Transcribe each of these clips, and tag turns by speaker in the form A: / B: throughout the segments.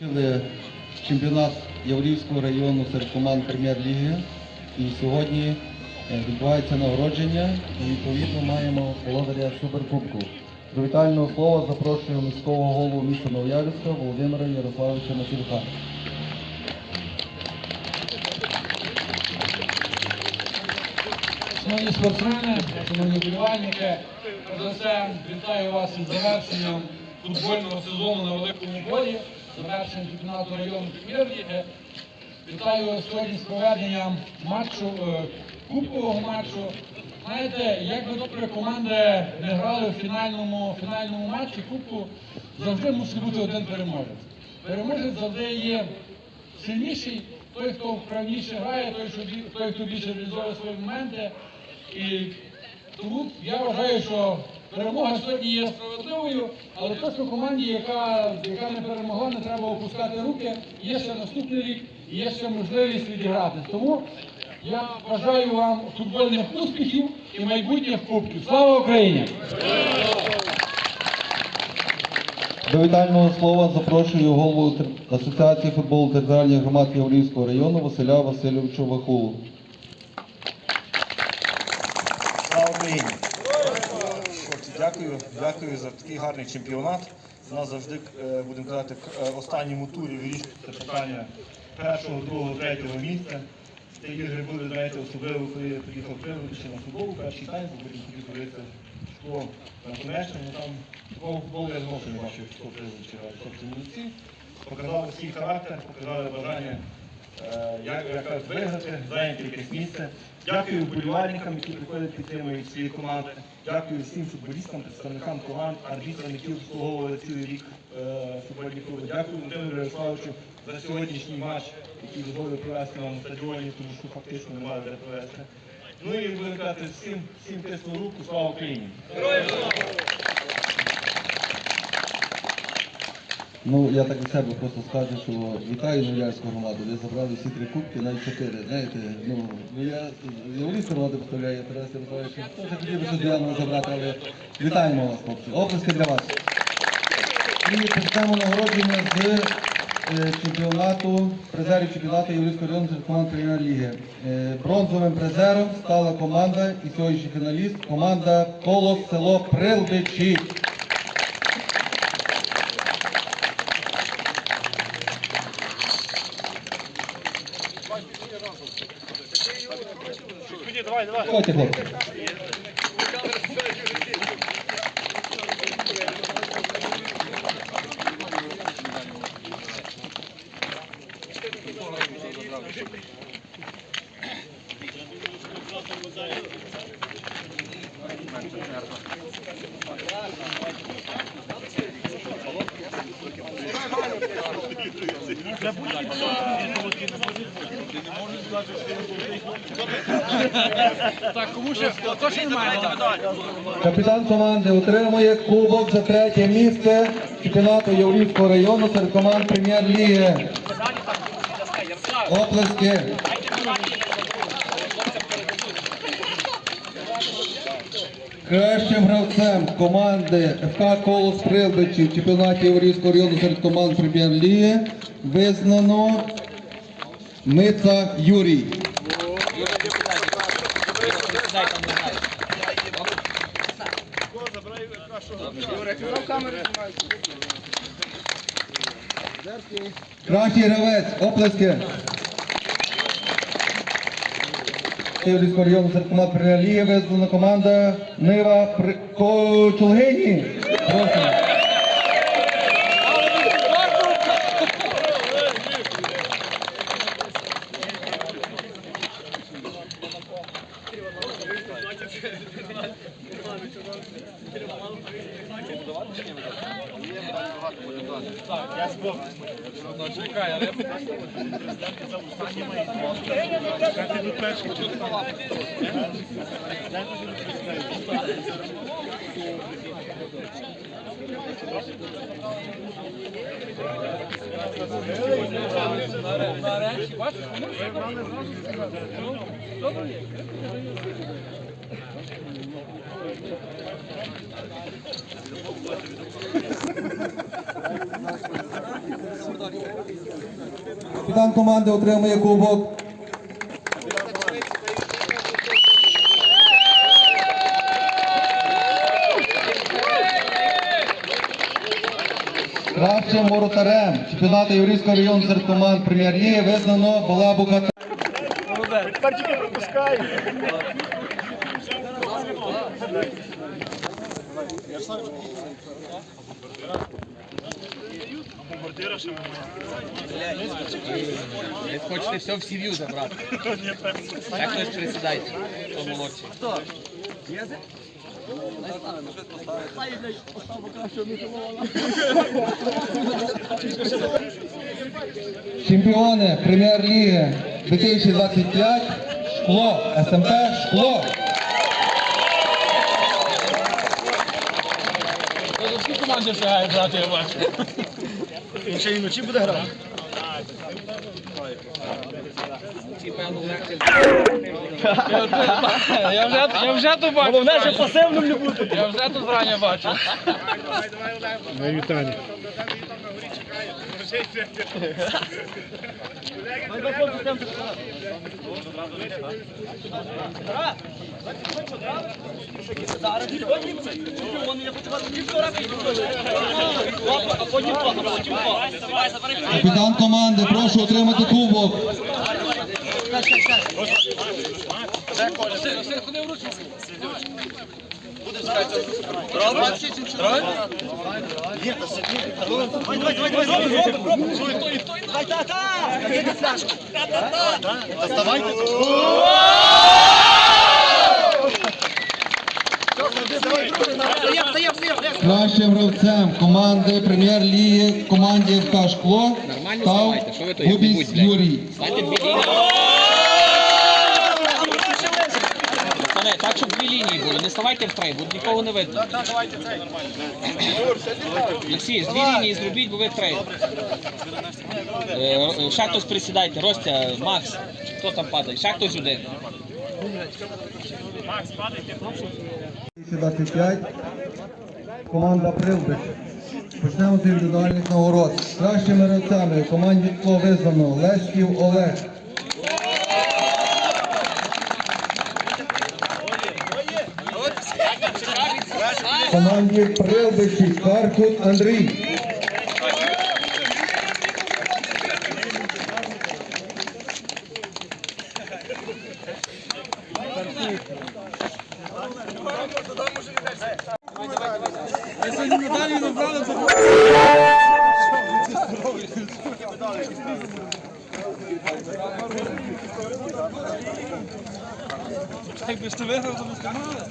A: Закінчили чемпіонат Яворівського району серед команд прем'єр-ліги. І сьогодні е, відбувається нагородження. І відповідно маємо володаря Суперкубку. До вітального слова запрошую міського голову міста Новоявська Володимира Ярославовича Матюка.
B: Шановні спортсмени, шановні вболівальники, за все вітаю вас із завершенням футбольного сезону на великому полі, завершенням чемпіонату району прем'єр-ліги. Вітаю сьогодні з проведенням матчу, е, кубкового матчу. Знаєте, як би добре команди не грали в фінальному, фінальному матчі кубку, завжди мусить бути один переможець. Переможець завжди є сильніший, той, хто вправніше грає, той, що той, хто більше реалізовує свої моменти. І тому я вважаю, що перемога сьогодні є справедливою, але точно команді, яка, яка не перемогла, не треба опускати руки. Є ще наступний рік, і є ще можливість відіграти. Тому я бажаю вам футбольних успіхів і майбутніх кубків. Слава Україні!
A: До вітального слова запрошую голову Асоціації футболу територіальних громад Яворівського району Василя Васильовича Вахулу.
C: Слава Україні! Дякую, дякую за такий гарний чемпіонат. У нас завжди, е, будемо казати, в е, останньому турі вирішується питання першого, другого, третього місця. Ці ігри були, знаєте, особливо, коли я приїхав ще на футбол, перший тайм, бо потім хотів подивитися школу на ну там такого я знову не бачив, Криву грали. Хлопці молодці, показали свій характер, показали бажання як, як виграти, зайняти якесь місце. Дякую вболівальникам, які приходять підтримують свої команди. Дякую всім футболістам, представникам команд, арбітрам, які обслуговували цілий рік е, футбольні клуби. Дякую Володимиру Ярославовичу за сьогоднішній матч, який дозволив провести нам на стадіоні, тому що фактично немає де провести. Ну і будемо казати всім, всім тисну руку, слава Україні!
A: Ну, я так від себе просто скажу, що вітаю Новоярську громаду. Ви забрали всі три кубки, навіть чотири. Знаєте, ну, ну я Яворівську громаду представляю, Тарас Ярославович, теж хотів би щось Діану забрати, але вітаємо вас, хлопці. Оплески для вас. І почнемо нагородження з е, чемпіонату, призерів чемпіонату Яворівського району серед команд прем'єр-ліги. Е, Бронзовим призером стала команда і сьогоднішній фіналіст, команда Колос село Прилбичі. Leute weg. Ходьте, хлопці.
B: Так, кому ще хто ще не має
A: Капітан команди отримує кубок за третє місце чемпіонату Яворівського району серед команд прем'єр-ліги. Оплески. Кращим гравцем команди ФК Колос Прилбичі в чемпіонаті Яворівського району серед команд прем'єр-ліги визнано Мица Юрій. Кращий гравець, оплески. Київського району прем'єр-ліги визнана команда Нива При... Ко-.
B: Нарешті, бачиш, вони вже Ну, добре є.
A: Капітан команди отримує кубок. Кращим воротарем чемпіонату Єврейського району серед команд прем'єр-ліги визнано Балабу Кат-
D: Ви хочете все в сім'ю забрати. Так хтось присідайте, хто молодший.
A: Чемпіони прем'єр-ліги 2025 Шкло, СМТ Шкло.
B: Всі команди встигають грати, я бачу.
D: Ці, певно, легше.
B: Я вже, я вже тут бачу. Головне, що пасивним не бути. Я вже тут зрання бачу.
A: Капітан команди, прошу отримати кубок. Кращим гравцем команди прем'єр-ліги команді ФК Шкло
D: Нормально
A: став Губіс? Юрій.
D: Дві лінії. Так, щоб дві лінії були. Не ставайте в трей, бо нікого не видно. Олексій, дві лінії зробіть, бо ви трей. Е, е, Ще хтось присідайте. Ростя, Макс, хто там падає? Ще хтось один.
A: 25. Команда Прилбич. Почнемо з індивідуальних нагород. Кращими гравцями команді Шкло визнано Леськів Олег. Команді Прилбичі Каркут Андрій. Команда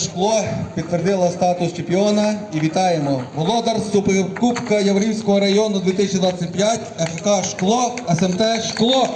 A: Шкло підтвердила статус чемпіона і вітаємо. Володар Суперкубка Яврівського району 2025 ФК Шкло, СМТ Шкло.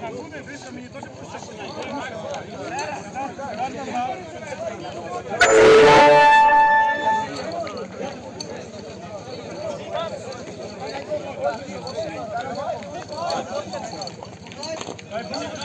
A: Шагуни, дивіться, мені теж пощастило. Vai, vai.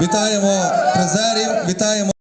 A: Вітаємо призерів, вітаємо.